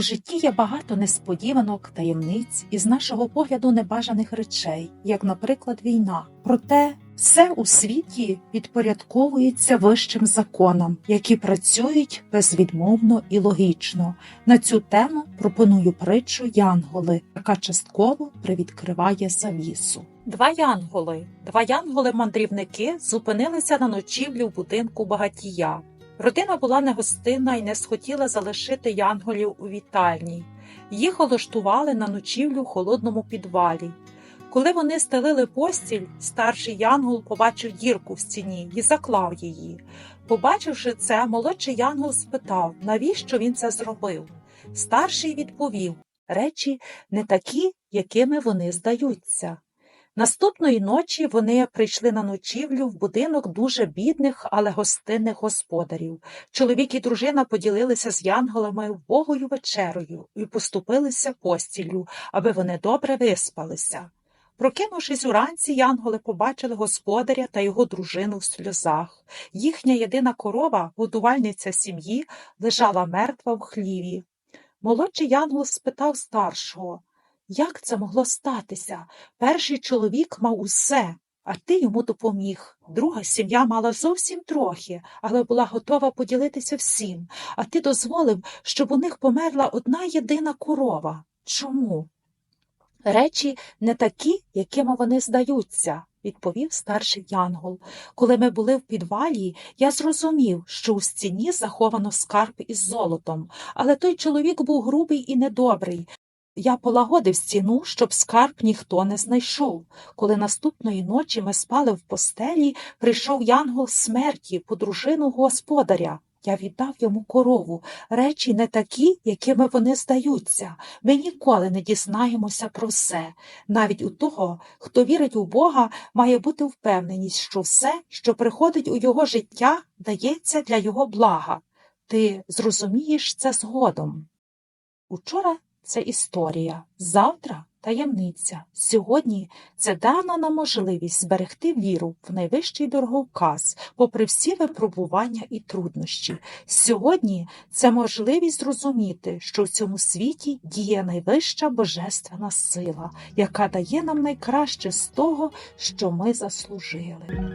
У житті є багато несподіванок, таємниць і з нашого погляду небажаних речей, як, наприклад, війна. Проте все у світі підпорядковується вищим законам, які працюють безвідмовно і логічно. На цю тему пропоную притчу Янголи, яка частково привідкриває завісу. Два янголи, два янголи-мандрівники зупинилися на ночівлю в будинку багатія. Родина була негостинна і не схотіла залишити янголів у вітальні. Їх олаштували на ночівлю в холодному підвалі. Коли вони стелили постіль, старший янгол побачив дірку в стіні і заклав її. Побачивши це, молодший янгол спитав, навіщо він це зробив. Старший відповів речі не такі, якими вони здаються. Наступної ночі вони прийшли на ночівлю в будинок дуже бідних, але гостинних господарів. Чоловік і дружина поділилися з янголами вбогою вечерою і поступилися постіллю, аби вони добре виспалися. Прокинувшись уранці, янголи побачили господаря та його дружину в сльозах. Їхня єдина корова, годувальниця сім'ї, лежала мертва в хліві. Молодший янгол спитав старшого як це могло статися? Перший чоловік мав усе, а ти йому допоміг. Друга сім'я мала зовсім трохи, але була готова поділитися всім, а ти дозволив, щоб у них померла одна єдина корова. Чому? Речі не такі, якими вони здаються, відповів старший янгол. Коли ми були в підвалі, я зрозумів, що у стіні заховано скарб із золотом, але той чоловік був грубий і недобрий. Я полагодив стіну, щоб скарб ніхто не знайшов. Коли наступної ночі ми спали в постелі, прийшов янгол смерті по дружину господаря. Я віддав йому корову, речі не такі, якими вони здаються. Ми ніколи не дізнаємося про все. Навіть у того, хто вірить у Бога, має бути впевненість, що все, що приходить у його життя, дається для його блага. Ти зрозумієш це згодом. Учора це історія, завтра таємниця. Сьогодні це дана нам можливість зберегти віру в найвищий дороговказ, попри всі випробування і труднощі. Сьогодні це можливість зрозуміти, що в цьому світі діє найвища божественна сила, яка дає нам найкраще з того, що ми заслужили.